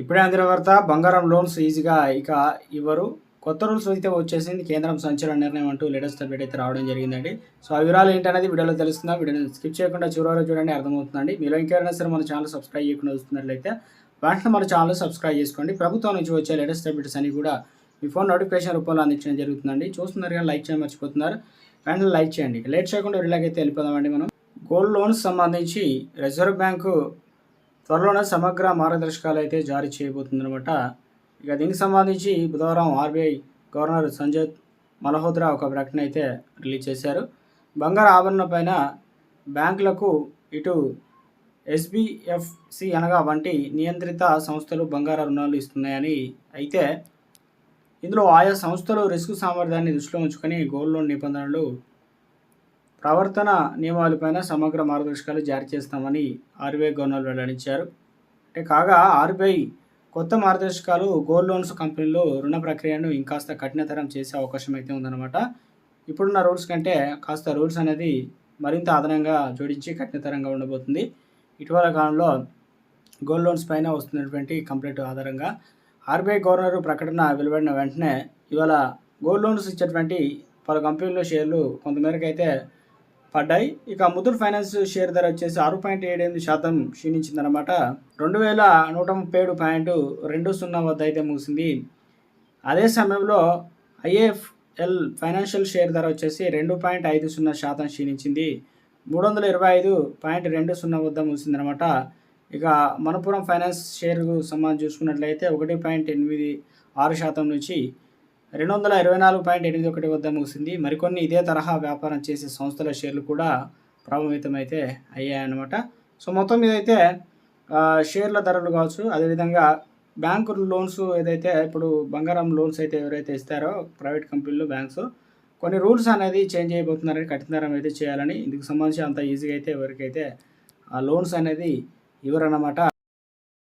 ఇప్పుడే అందిన వార్త బంగారం లోన్స్ ఈజీగా ఇక ఇవ్వరు. కొత్త రూల్స్ అయితే వచ్చేసింది. కేంద్రం సంచలన నిర్ణయం అంటూ లేటెస్ట్ అప్డేట్ అయితే రావడం జరిగిందండి. సో ఆ వివరాలు ఏంటనేది వీడియోలో తెలుస్తుందా వీడియోని స్కిప్ చేయకుండా చివరి వరకు చూడండి అర్థమవుతుందండి. మీలో ఇంకెవరైనా సరే మన ఛానల్ సబ్స్క్రైబ్ చేయకుండా చూస్తున్నట్లయితే వెంటనే మన ఛానల్ సబ్స్క్రైబ్ చేసుకోండి. ప్రభుత్వం నుంచి వచ్చే లేటెస్ట్ అప్డేట్స్ అన్ని కూడా మీ ఫోన్ నోటిఫికేషన్ రూపంలో అందించడం జరుగుతుందండి. చూస్తున్నారు కానీ లైక్ చేయడం మర్చిపోతున్నారు. వెంటనే లైక్ చేయండి. లేట్ చేయకుండా వీళ్ళకైతే వెళ్ళిపోదామండి మనం. గోల్డ్ లోన్స్ సంబంధించి రిజర్వ్ బ్యాంకు త్వరలోనే సమగ్ర మార్గదర్శకాలు అయితే జారీ చేయబోతుందన్నమాట. ఇక దీనికి సంబంధించి బుధవారం ఆర్బీఐ గవర్నర్ సంజయ్ మల్హోత్రా ఒక ప్రకటన అయితే రిలీజ్ చేశారు. బంగారు ఆభరణ పైన బ్యాంకులకు ఇటు ఎస్బిఎఫ్సి అనగా వంటి నియంత్రిత సంస్థలు బంగారు రుణాలు ఇస్తున్నాయని అయితే ఇందులో ఆయా సంస్థలు రిస్క్ సామర్థ్యాన్ని దృష్టిలో ఉంచుకొని గోల్డ్ లోన్ నిబంధనలు ప్రవర్తన నియమాలపైన సమగ్ర మార్గదర్శకాలు జారీ చేస్తామని ఆర్బీఐ గవర్నర్ వెల్లడించారు. అంటే కాగా ఆర్బీఐ కొత్త మార్గదర్శకాలు గోల్డ్ లోన్స్ కంపెనీలు రుణ ప్రక్రియను ఇంకాస్త కఠినతరం చేసే అవకాశం అయితే ఉందన్నమాట. ఇప్పుడున్న రూల్స్ కంటే కాస్త రూల్స్ అనేది మరింత అదనంగా జోడించి కఠినతరంగా ఉండబోతుంది. ఇటీవల కాలంలో గోల్డ్ లోన్స్ పైన వస్తున్నటువంటి కంప్లైంట్ ఆధారంగా ఆర్బీఐ గవర్నర్ ప్రకటన వెలువడిన వెంటనే ఇవాళ గోల్డ్ లోన్స్ ఇచ్చేటువంటి పలు కంపెనీల షేర్లు కొంతమేరకు అయితే పడ్డాయి. ఇక ముతూట్ ఫైనాన్స్ షేర్ ధర వచ్చేసి ఆరు పాయింట్ ఏడు ఎనిమిది శాతం క్షీణించిందనమాట రెండు వేల నూట ముప్పై ఏడు పాయింట్ రెండు సున్నా వద్ద అయితే ముగిసింది. అదే సమయంలో ఐఏఎఫ్ఎల్ ఫైనాన్షియల్ షేర్ ధర వచ్చేసి రెండు పాయింట్ ఐదు సున్నా శాతం క్షీణించింది. మూడు వందల ఇరవై ఐదు పాయింట్ రెండు సున్నా వద్ద ముగిసిందనమాట ఇక మనపురం ఫైనాన్స్ షేర్కు సంబంధించి చూసుకున్నట్లయితే ఒకటి పాయింట్ ఎనిమిది ఆరు శాతం నుంచి రెండు వందల ఇరవై నాలుగు పాయింట్ ఎనిమిది ఒకటి వద్ద ముగిసింది. మరికొన్ని ఇదే తరహా వ్యాపారం చేసే సంస్థల షేర్లు కూడా ప్రభావితం అయితే అయ్యాయన్నమాట. సో మొత్తం మీద అయితే షేర్ల ధరలు కావచ్చు అదేవిధంగా బ్యాంకు లోన్స్ ఏదైతే ఇప్పుడు బంగారం లోన్స్ అయితే ఎవరైతే ఇస్తారో ప్రైవేట్ కంపెనీలు బ్యాంక్స్ కొన్ని రూల్స్ అనేది చేంజ్ అయిపోతున్నారని కఠినతరం అయితే చేయాలని ఇందుకు సంబంధించి అంత ఈజీగా అయితే ఎవరికైతే ఆ లోన్స్ అనేది ఇవ్వరన్నమాట.